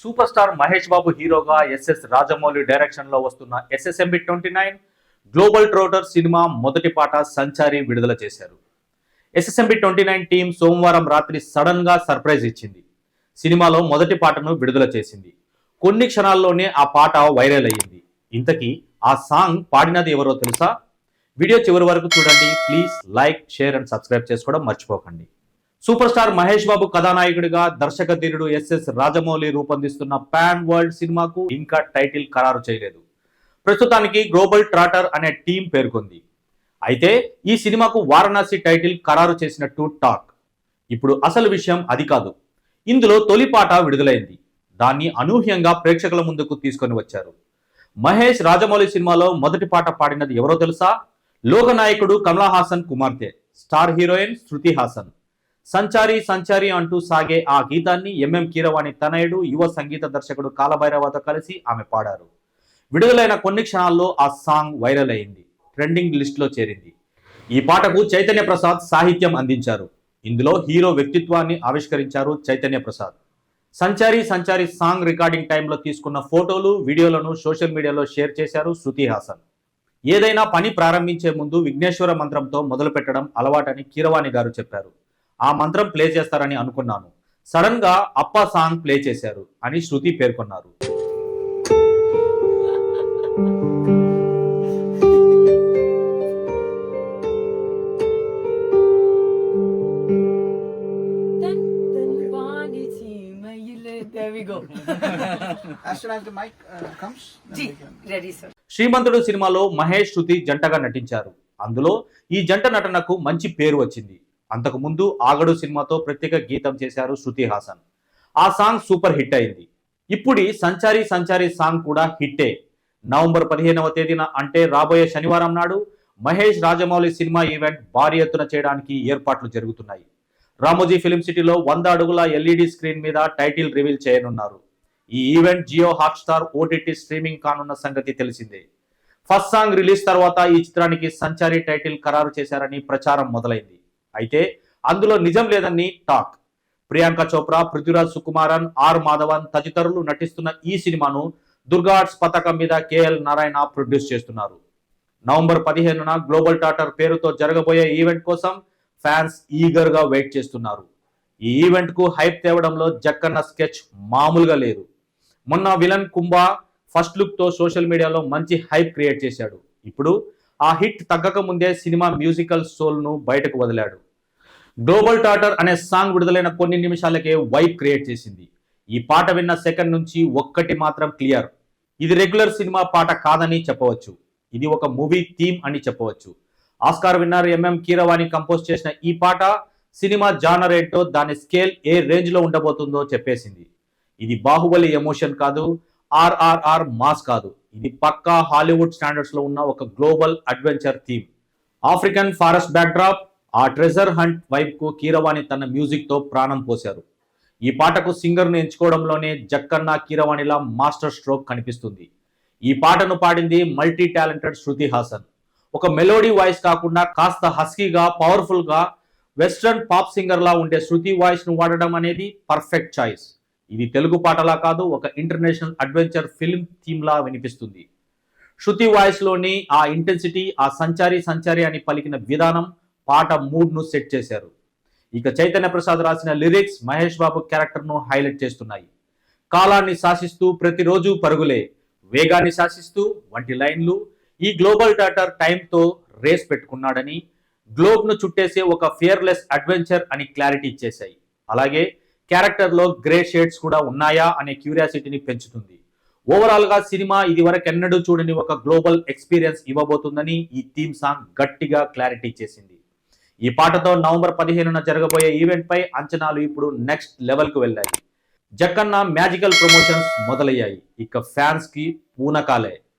Super star Mahesh బాబు హీరోగా SS Rajamouli డైరెక్షన్లో వస్తున్న SSMB twenty nine global trotter cinema మొదటి పాట సంచారి విడుదల చేశారు. ఎస్ఎస్ఎంబి ట్వంటీ నైన్ టీం సోమవారం రాత్రి సడన్గా సర్ప్రైజ్ ఇచ్చింది. సినిమాలో మొదటి పాటను విడుదల చేసింది. కొన్ని క్షణాల్లోనే ఆ పాట వైరల్ అయ్యింది. ఇంతకీ ఆ సాంగ్ పాడినది ఎవరో తెలుసా? వీడియో చివరి వరకు చూడండి. Please like share and subscribe చేసుకోవడం మర్చిపోకండి. సూపర్ స్టార్ మహేష్ బాబు కథానాయకుడిగా దర్శక ధీరుడు ఎస్ఎస్ రాజమౌళి రూపొందిస్తున్న పాన్ వరల్డ్ సినిమాకు ఇంకా టైటిల్ ఖరారు చేయలేదు. ప్రస్తుతానికి గ్లోబల్ ట్రాటర్ అనే టీం పేర్కొంది. అయితే ఈ సినిమాకు వారణాసి టైటిల్ ఖరారు చేసినట్టు టాక్. ఇప్పుడు అసలు విషయం అది కాదు. ఇందులో తొలి పాట విడుదలైంది. దాన్ని అనూహ్యంగా ప్రేక్షకుల ముందుకు తీసుకొని వచ్చారు. మహేష్ రాజమౌళి సినిమాలో మొదటి పాట పాడినది ఎవరో తెలుసా? లోకనాయకుడు కమలా హాసన్ కుమార్తె. Star heroine Shruti Haasan. సంచారి సంచారి అంటూ సాగే ఆ గీతాన్ని ఎంఎం కీరవాణి తనయుడు యువ సంగీత దర్శకుడు కాలభైరవతో కలిసి ఆమె పాడారు. విడుదలైన కొన్ని క్షణాల్లో ఆ సాంగ్ వైరల్ అయింది ట్రెండింగ్ లిస్ట్లో చేరింది. ఈ పాటకు చైతన్య ప్రసాద్ సాహిత్యం అందించారు. ఇందులో హీరో వ్యక్తిత్వాన్ని ఆవిష్కరించారు చైతన్య ప్రసాద్. సంచారి సంచారి సాంగ్ రికార్డింగ్ టైంలో తీసుకున్న ఫోటోలు వీడియోలను సోషల్ మీడియాలో షేర్ చేశారు శృతి హాసన్. ఏదైనా పని ప్రారంభించే ముందు విఘ్నేశ్వర మంత్రంతో మొదలుపెట్టడం అలవాటని కీరవాణి గారు చెప్పారు. ఆ మంత్రం ప్లే చేస్తారని అనుకున్నాను. సడన్గా అప్ప సాంగ్ ప్లే చేశారు అని శృతి పేర్కొన్నారు. Uh, comes, then Ji, we can. ready sir. శ్రీమంతుడు సినిమాలో మహేష్ శృతి జంటగా నటించారు. అందులో ఈ జంట నటనకు మంచి పేరు వచ్చింది. అంతకు ముందు ఆగడు సినిమాతో ప్రత్యేక గీతం చేశారు శృతి హాసన్. ఆ సాంగ్ సూపర్ హిట్ అయింది. ఇప్పుడు సంచారి సంచారి సాంగ్ కూడా హిట్టే. నవంబర్ పదిహేనవ తేదీన అంటే రాబోయే శనివారం నాడు మహేష్ రాజమౌళి సినిమా ఈవెంట్ భారీ ఎత్తున చేయడానికి ఏర్పాట్లు జరుగుతున్నాయి. రామోజీ ఫిలిం సిటీలో వంద అడుగుల ఎల్ఈడి స్క్రీన్ మీద టైటిల్ రివీల్ చేయనున్నారు. ఈ event Jio Hotstar OTT streaming కానున్న సంగతి తెలిసిందే. ఫస్ట్ సాంగ్ రిలీజ్ తర్వాత ఈ చిత్రానికి సంచారి టైటిల్ ఖరారు చేశారని ప్రచారం మొదలైంది. అయితే అందులో నిజం లేదని టాక్. ప్రియాంక చోప్రా పృథ్వీరాజ్ సుకుమారన్ ఆర్ మాధవన్ తదితరులు నటిస్తున్న ఈ సినిమాను దుర్గాట్స్ పథకం మీద కేఎల్ నారాయణ ప్రొడ్యూస్ చేస్తున్నారు. నవంబర్ పదిహేనున గ్లోబల్ టాటర్ పేరుతో జరగబోయే ఈవెంట్ కోసం ఫ్యాన్స్ ఈగర్గా వెయిట్ చేస్తున్నారు. ఈ ఈవెంట్కు హైప్ తేవడంలో జక్కన్న స్కెచ్ మామూలుగా లేదు. మొన్న విలన్ కుంభా ఫస్ట్ లుక్తో సోషల్ మీడియాలో మంచి హైప్ క్రియేట్ చేశాడు. ఇప్పుడు ఆ హిట్ తగ్గక ముందే సినిమా మ్యూజికల్ సోల్ను బయటకు వదిలాడు. గ్లోబల్ టాటర్ అనే సాంగ్ విడుదలైన కొన్ని నిమిషాలకే వైబ్ క్రియేట్ చేసింది. ఈ పాట విన్న సెకండ్ నుంచి ఒక్కటి మాత్రం క్లియర్. ఇది రెగ్యులర్ సినిమా పాట కాదని చెప్పవచ్చు. ఇది ఒక మూవీ థీమ్ అని చెప్పవచ్చు. Oscar winner MM Keeravani compose చేసిన ఈ పాట సినిమా జానర్ ఏంటో దాని స్కేల్ ఏ రేంజ్లో ఉండబోతుందో చెప్పేసింది. ఇది బాహుబలి ఎమోషన్ కాదు ఆర్ఆర్ఆర్ మాస్ కాదు. ఇది పక్కా హాలీవుడ్ స్టాండర్డ్స్లో ఉన్న ఒక global adventure theme. African forest backdrop ఆ ట్రెజర్ హంట్ వైబ్కు కీరవాణి తన మ్యూజిక్తో ప్రాణం పోశారు. ఈ పాటకు సింగర్ను ఎంచుకోవడంలోనే జక్కన్న కీరవాణిలా మాస్టర్ స్ట్రోక్ కనిపిస్తుంది. ఈ పాటను పాడింది మల్టీ టాలెంటెడ్ శృతి హాసన్. ఒక మెలోడీ వాయిస్ కాకుండా కాస్త హస్కీగా పవర్ఫుల్గా వెస్ట్రన్ పాప్ సింగర్ లా ఉండే శృతి వాయిస్ను వాడడం అనేది పర్ఫెక్ట్ చాయిస్. ఇది తెలుగు పాటలా కాదు ఒక ఇంటర్నేషనల్ అడ్వెంచర్ ఫిల్మ్ థీమ్ లా వినిపిస్తుంది. శృతి వాయిస్లోని ఆ ఇంటెన్సిటీ ఆ సంచారి సంచారి అని పలికిన విధానం పాట మూడ్ను సెట్ చేశారు. ఇక చైతన్య ప్రసాద్ రాసిన లిరిక్స్ మహేష్ బాబు క్యారెక్టర్ను హైలైట్ చేస్తున్నాయి. కాలాన్ని శాసిస్తూ ప్రతిరోజు పరుగులే వేగాన్ని శాసిస్తూ వంటి లైన్లు ఈ గ్లోబల్ టాటర్ టైంతో రేస్ పెట్టుకున్నాడని గ్లోబ్ను చుట్టేసే ఒక ఫియర్లెస్ అడ్వెంచర్ అని క్లారిటీ ఇచ్చేశాయి. అలాగే క్యారెక్టర్లో గ్రే షేడ్స్ కూడా ఉన్నాయా అనే క్యూరియాసిటీని పెంచుతుంది. ఓవరాల్గా సినిమా ఇది వరకు ఎన్నడూ చూడని ఒక గ్లోబల్ ఎక్స్పీరియన్స్ ఇవ్వబోతుందని ఈ థీమ్ సాంగ్ గట్టిగా క్లారిటీ చేసింది. ఈ పాటతో నవంబర్ పదిహేనున జరగబోయే ఈవెంట్ పై అంచనాలు ఇప్పుడు నెక్స్ట్ లెవెల్కు వెళ్ళాయి. జక్కన్న మ్యాజికల్ ప్రమోషన్స్ మొదలయ్యాయి. ఇక ఫ్యాన్స్కి పూనకాలే.